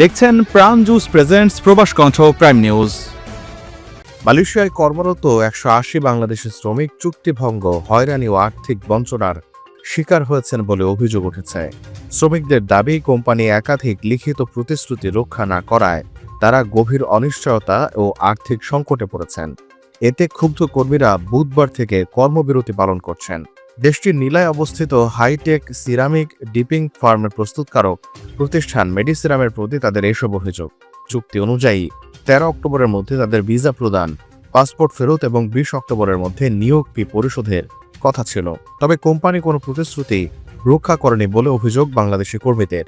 দেখছেন প্রাণ juice presents প্রবাস কণ্ঠ প্রাইম নিউজ মালয়েশিয়ায় কর্মরত একশো আশি বাংলাদেশি শ্রমিক চুক্তিভঙ্গ, হয়রানি ও আর্থিক বঞ্চনার শিকার হয়েছেন বলে অভিযোগ উঠেছে। শ্রমিকদের দাবি, কোম্পানি একাধিক লিখিত প্রতিশ্রুতি রক্ষা না করায় তারা গভীর অনিশ্চয়তা ও আর্থিক সংকটে পড়েছেন। এতে ক্ষুব্ধ কর্মীরা বুধবার থেকে কর্মবিরতি পালন করছেন। দেশটির নীলায় অবস্থিত হাইটেক সিরামিক ডিপিং ফার্মের প্রস্তুতকারক প্রতিষ্ঠান মেডিসিরামের প্রতি তাদের এসব অভিযোগ। চুক্তি অনুযায়ী, তেরো অক্টোবরের মধ্যে তাদের ভিসা প্রদান, পাসপোর্ট ফেরত এবং বিশ অক্টোবরের মধ্যে নিয়োগ ফি পরিশোধের কথা ছিল। তবে কোম্পানি কোনো প্রতিশ্রুতি রক্ষা করেনি বলে অভিযোগ বাংলাদেশি কর্মীদের।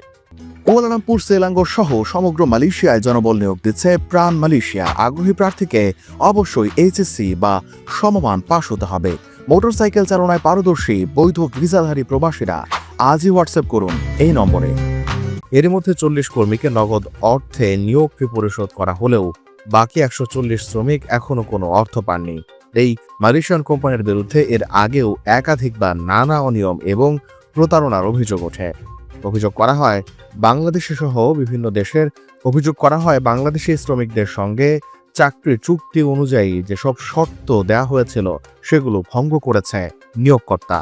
কুয়ালালামপুর সেলাঙ্গো সহ সমগ্র মালয়েশিয়ায় জনবল নিয়োগ দিচ্ছে প্রাণ মালয়েশিয়া। আগ্রহী প্রার্থীকে অবশ্যই এইচএসসি বা সমমান পাশ হতে হবে। মোটরসাইকেল চালনায় পারদর্শী, বৈধ ভিসাধারী প্রবাসীরা আজই হোয়াটসঅ্যাপ করুন এই নম্বরে। এর মধ্যে চল্লিশ কর্মীকে নগদ অর্থে নিয়োগ ফি পরিশোধ করা হলেও বাকি একশো চল্লিশ শ্রমিক এখনও কোনো অর্থ পাননি। এই মালয়েশিয়ান কোম্পানির বিরুদ্ধে এর আগেও একাধিকবার নানা অনিয়ম এবং প্রতারণার অভিযোগ ওঠে। অভিযোগ করা হয়, বাংলাদেশে সহ বিভিন্ন দেশের অভিযোগ করা হয়, বাংলাদেশি শ্রমিকদের সঙ্গে চাকরির চুক্তি অনুযায়ী যেসব শর্ত দেয়া হয়েছিল, সেগুলো ভঙ্গ করেছে নিয়োগকর্তা।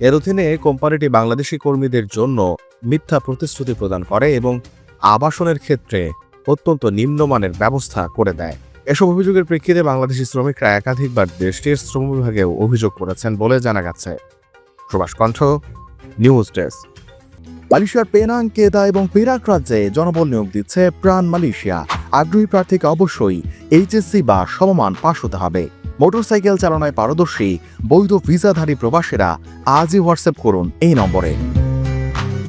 এর অধীনে কোম্পানিটি বাংলাদেশি কর্মীদের জন্য মিথ্যা প্রতিশ্রুতি প্রদান করে এবং আবাসনের ক্ষেত্রে অত্যন্ত নিম্নমানের ব্যবস্থা করে দেয়। এসব অভিযোগের প্রেক্ষিতে বাংলাদেশি শ্রমিকরা একাধিকবার দেশটির শ্রম বিভাগেও অভিযোগ করেছেন বলে জানা গেছে। Probash Kantha, news desk. মালয়েশিয়ার পেনাং, কেদা এবং পেরাক রাজ্যে জনবল নিয়োগ দিচ্ছে প্রাণ মালয়েশিয়া। আগ্রহী প্রার্থীকে অবশ্যই এইচএসসি বা সমমান পাশ হতে হবে। মোটরসাইকেল চালনায় পারদর্শী, বৈধ ভিসাধারী প্রবাসীরা আজই হোয়াটসঅ্যাপ করুন এই নম্বরে।